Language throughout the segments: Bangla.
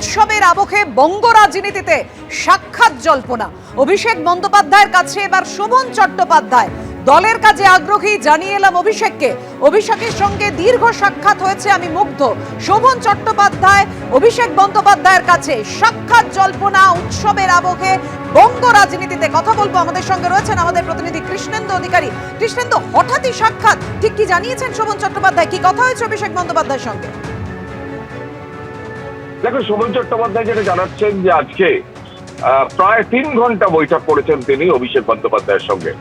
উৎসবের আবহে বঙ্গ রাজনীতিতে সাক্ষাৎ জল্পনা। অভিষেক বন্দ্যোপাধ্যায়ের কাছে এবার শোভন চট্টোপাধ্যায়। দলের কাজে আগ্রহী জানিয়ে এলাম অভিষেককে। অভিষেকের সঙ্গে দীর্ঘ সাক্ষাৎ হয়েছে, আমি মুগ্ধ। শোভন চট্টোপাধ্যায়, অভিষেক বন্দ্যোপাধ্যায়ের কাছে সাক্ষাৎ জল্পনা, উৎসবের আবহে বঙ্গ রাজনীতিতে কথা বলব। আমাদের সঙ্গে রয়েছেন আমাদের প্রতিনিধি কৃষ্ণেন্দু অধিকারী। কৃষ্ণেন্দু, হঠাৎই সাক্ষাৎ। ঠিক কি জানিয়েছেন শোভন চট্টোপাধ্যায়? কি কথা হয়েছে অভিষেক বন্দ্যোপাধ্যায়ের সঙ্গে? দেখো শোভন চট্টোপাধ্যায় যেটা জানাচ্ছেন যে আজকে প্রায় তিন ঘণ্টা বৈঠক করেছেন তিনি অভিষেক বন্দ্যোপাধ্যায়ের সঙ্গে।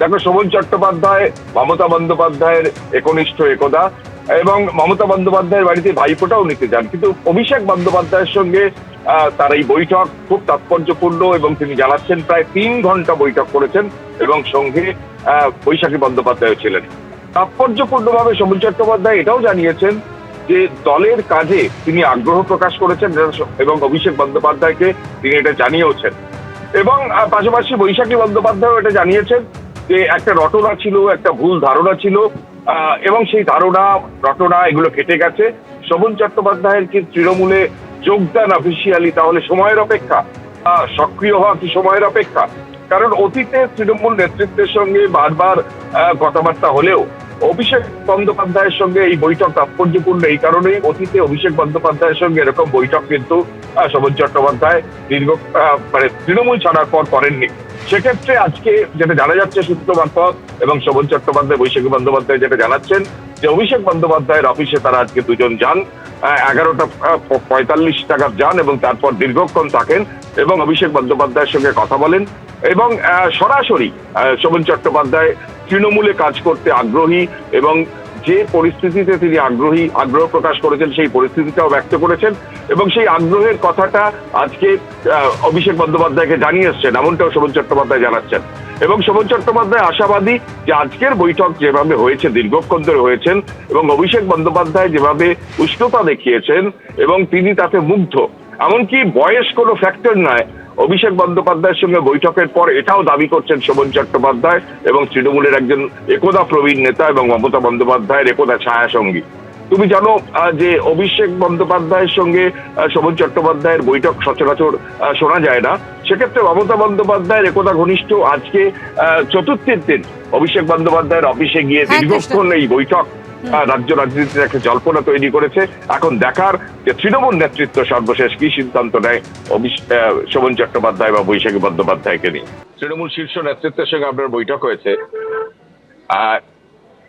দেখো শোভন চট্টোপাধ্যায়, মমতা বন্দ্যোপাধ্যায়ের একনিষ্ঠ একদা এবং মমতা বন্দ্যোপাধ্যায়ের বাড়িতে ভাইফোঁটাও নিতে যান। কিন্তু অভিষেক বন্দ্যোপাধ্যায়ের সঙ্গে তার এই বৈঠক খুব তাৎপর্যপূর্ণ এবং তিনি জানাচ্ছেন প্রায় তিন ঘণ্টা বৈঠক করেছেন এবং সঙ্গে বৈশাখী বন্দ্যোপাধ্যায় ছিলেন। তাৎপর্যপূর্ণভাবে শোভন চট্টোপাধ্যায় এটাও জানিয়েছেন যে দলের কাজে তিনি আগ্রহ প্রকাশ করেছেন এবং অভিষেক বন্দ্যোপাধ্যায়কে তিনি এটা জানিয়েওছেন। এবং পাশাপাশি বৈশাখী বন্দ্যোপাধ্যায় এটা জানিয়েছেন যে একটা রটনা ছিল, একটা ভুল ধারণা ছিল এবং সেই ধারণা, রটনা এগুলো কেটে গেছে। শোভন চট্টোপাধ্যায়ের কি তৃণমূলে যোগদান অফিসিয়ালি তাহলে সময়ের অপেক্ষা? সক্রিয় হওয়া কি সময়ের অপেক্ষা? কারণ অতীতে তৃণমূল নেতৃত্বের সঙ্গে বারবার কথাবার্তা হলেও অভিষেক বন্দ্যোপাধ্যায়ের সঙ্গে এই বৈঠক তাৎপর্যপূর্ণ এই কারণেই অতীতে অভিষেক বন্দ্যোপাধ্যায়ের সঙ্গে এরকম বৈঠক কিন্তু আহ, চট্টোপাধ্যায় দীর্ঘ মানে তৃণমূল ছাড়ার পর করেননি। সেক্ষেত্রে আজকে যেটা জানা যাচ্ছে সূত্র মারফত এবং শোভন চট্টোপাধ্যায় বৈশাখী বন্দ্যোপাধ্যায় যেটা জানাচ্ছেন যে অভিষেক বন্দ্যোপাধ্যায়ের অফিসে তারা আজকে দুজন যান এগারোটা পঁয়তাল্লিশ টাকার যান এবং তারপর দীর্ঘক্ষণ থাকেন এবং অভিষেক বন্দ্যোপাধ্যায়ের সঙ্গে কথা বলেন এবং সরাসরি শোভন চট্টোপাধ্যায় তৃণমূলে কাজ করতে আগ্রহী এবং যে পরিস্থিতিতে তিনি আগ্রহী, আগ্রহ প্রকাশ করেছেন, সেই পরিস্থিতিটাও ব্যক্ত করেছেন এবং সেই আগ্রহের কথাটা আজকে অভিষেক বন্দ্যোপাধ্যায়কে জানিয়ে এসছেন, এমনটাও শোভন চট্টোপাধ্যায় জানাচ্ছেন। এবং শোভন চট্টোপাধ্যায় আশাবাদী যে আজকের বৈঠক যেভাবে হয়েছে, দীর্ঘক্ষণ ধরে হয়েছেন এবং অভিষেক বন্দ্যোপাধ্যায় যেভাবে উষ্ণতা দেখিয়েছেন এবং তিনি তাতে মুগ্ধ, এমনকি বয়স কোনো ফ্যাক্টর নয়। অভিষেক বন্দ্যোপাধ্যায়ের সঙ্গে বৈঠকের পর এটাও দাবি করছেন শোভন চট্টোপাধ্যায় এবং তৃণমূলের একজন একদা প্রবীণ নেতা এবং মমতা বন্দ্যোপাধ্যায়ের একদা ছায়া সঙ্গী তুমি জানো যে অভিষেক বন্দ্যোপাধ্যায়ের সঙ্গে শোভন চট্টোপাধ্যায়ের বৈঠক সচরাচর শোনা যায় না। সেক্ষেত্রে মমতা বন্দ্যোপাধ্যায়ের একদা ঘনিষ্ঠ আজকে আহ, চতুর্থের দিন অভিষেক বন্দ্যোপাধ্যায়ের অফিসে গিয়ে হ্যাঁ, দীর্ঘক্ষণ এই বৈঠক রাজ্য রাজনীতির একটা জল্পনা তৈরি করেছে। এখন দেখার যে তৃণমূল নেতৃত্ব সর্বশেষ কি সিদ্ধান্ত নেয় শোভন চট্টোপাধ্যায় বা বৈশাখী বন্দ্যোপাধ্যায়কে নিয়ে। তৃণমূল শীর্ষ নেতৃত্বের সঙ্গে আপনার বৈঠক হয়েছে।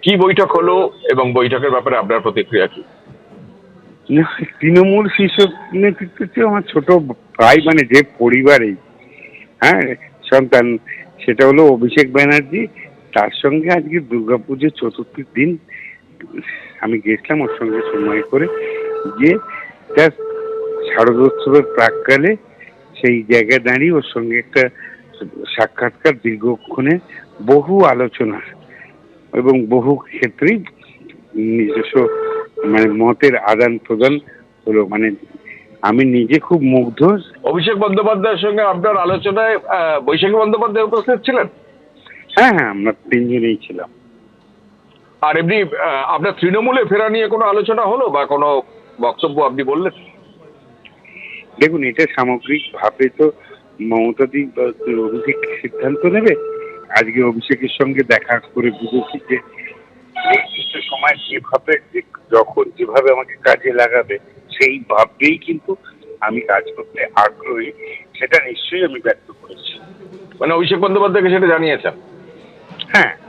কি বৈঠক হলো এবং বৈঠকের ব্যাপারে আপনার প্রতিক্রিয়া কি? তৃণমূল শীর্ষ নেতৃত্ব আমার ছোট ভাই মানে যে পরিবারেই হ্যাঁ সন্তান সেটা হলো অভিষেক ব্যানার্জি। তার সঙ্গে আজকে দুর্গাপুজোর চতুর্থীর দিন আমি গেছিলাম ওর সঙ্গে সময় করে যে তার শারদোৎসবের প্রাককালে সেই জায়গায় দাঁড়িয়ে ওর সঙ্গে একটা সাক্ষাৎকার দীর্ঘক্ষণে বহু আলোচনা এবং বহু ক্ষেত্রেই নিজস্ব মানে মতের আদান প্রদান হলো। মানে আমি নিজে খুব মুগ্ধ। অভিষেক বন্দ্যোপাধ্যায়ের সঙ্গে আপনার আলোচনায় বৈশাখী বন্দ্যোপাধ্যায় উপস্থিত ছিলেন? হ্যাঁ হ্যাঁ আমরা তিনজনেই ছিলাম। আর এমনি আপনার তৃণমূলে ফেরা নিয়ে কোনো আলোচনা হলো বা কোনো বক্তব্য আপনি বললেন? দেখুন এটা সামগ্রিকভাবে তো মমতাদি অভিষেক সিদ্ধান্ত নেবে? আজকে অভিষেকের সঙ্গে দেখা করে বুঝেছি যে নির্দিষ্ট সময় যেভাবে যখন যেভাবে আমাকে কাজে লাগাবে সেই ভাবেই কিন্তু আমি কাজ করতে আগ্রহী সেটা নিশ্চয়ই আমি ব্যক্ত করেছি। মানে অভিষেক বন্দ্যোপাধ্যায়কে সেটা জানিয়েছেন? হ্যাঁ।